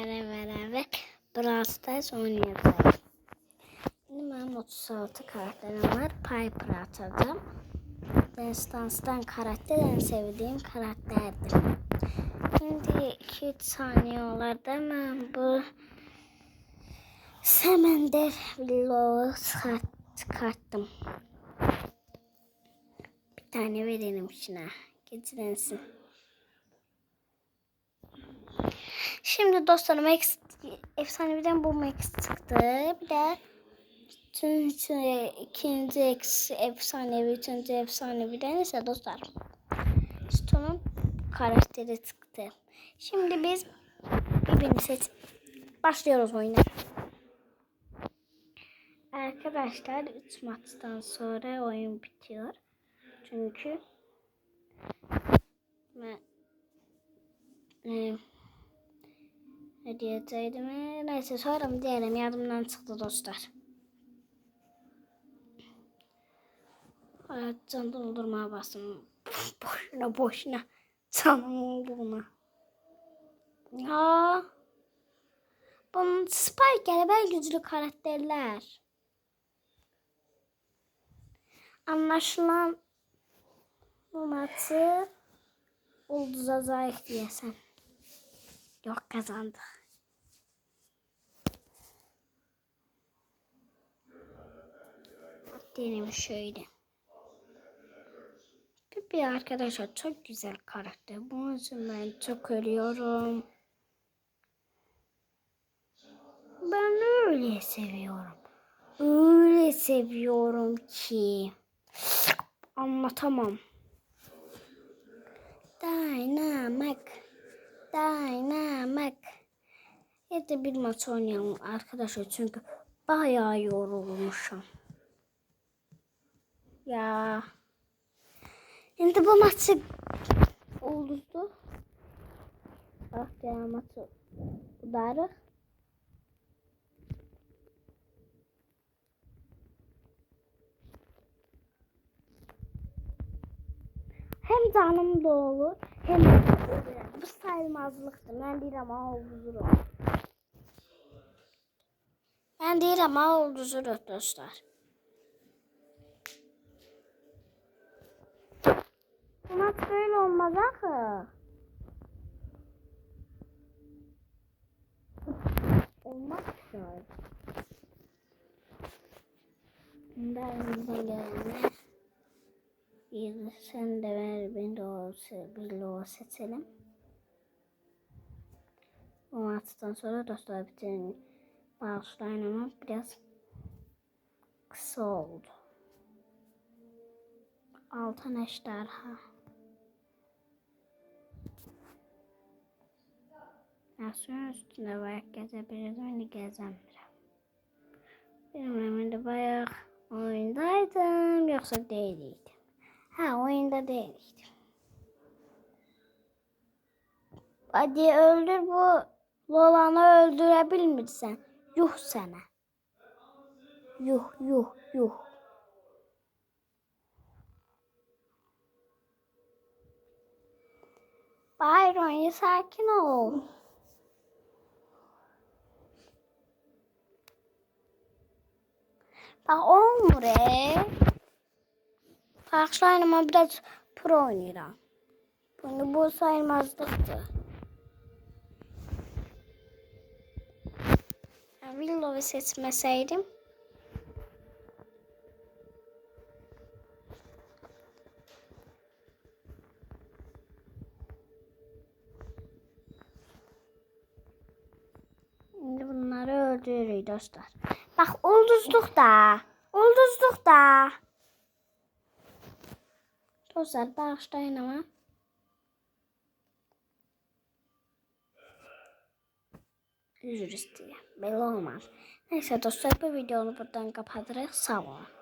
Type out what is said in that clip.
sizlerle beraber Brawl Stars oynayacağız. Şimdi benim 36 karakterim var. Piper atacağım. Destans'tan karakter en sevdiğim karakterdir. Şimdi 2-3 saniye olardı ben bu Semender Vlog'u çıkarttım. Bir tane verelim şuna. Getirensin. Şimdi dostlarım Max, efsaneviden bu Max çıktı. Bir de tüm ikinci eksi efsanevi, üçüncü efsaneviden ise dostlar. Stone'un karakteri çıktı. Şimdi biz birbirini seç başlıyoruz oyuna. Arkadaşlar 3 maçtan sonra oyun bitiyor. Çünkü ben e, ne diyecektim? E, Neyse sonra mı diyelim yardımdan çıktı dostlar. Hayat can doldurmaya bastım. boşuna boşuna canım olduğuna. Ya. Bunun Spike ben güçlü karakterler. Anlaşılan bu maçı Ulduz'a zayıf diyesem. Yok kazandık. Diyelim şöyle. Bir arkadaşlar çok güzel karakter. Bunun için ben çok ölüyorum. Ben öyle seviyorum. Öyle seviyorum ki. Anlatamam. Dynamik. Dynamik. Ya da bir maç oynayalım arkadaşlar çünkü bayağı yorulmuşum. Ya. Şimdi bu maçı oldu. Bak diğer maçı udarız. Hem canım da olur hem de bu saymazlıktır. Ben deyirəm ha ulduzuruz. Ben deyirəm ha ulduzuruz dostlar. Bu maç böyle olmaz axı. Olmaz. Ben buradan gelenler. Bir sen de ver de o bir o seçelim. O maçtan sonra dostlar bütün bağışlayın biraz kısa oldu. Altın ejderha. Suyun üstünde bayağı gezebilirdim, şimdi gezemiyorum. Bilmiyorum, şimdi bayağı oyundaydım, yoksa değildim. Ha oyunda değildim. Hadi öldür bu Lolan'ı öldürebilmirsen. Yuh sana. Yuh yuh yuh. Byron ya sakin ol. Bak olmur e. Arkadaşlar ama biraz pro oynayacağım. Bunu bu sayılmazlıktı. Willow'u seçmeseydim. Öldürürüz dostlar. Bak ulduzluk da. Ulduzluk da. Dostlar bağışlayın ama. Üzür istəyirəm. Belə olmaz. Neyse dostlar bu videonu buradan kapatırıq. Sağ olun.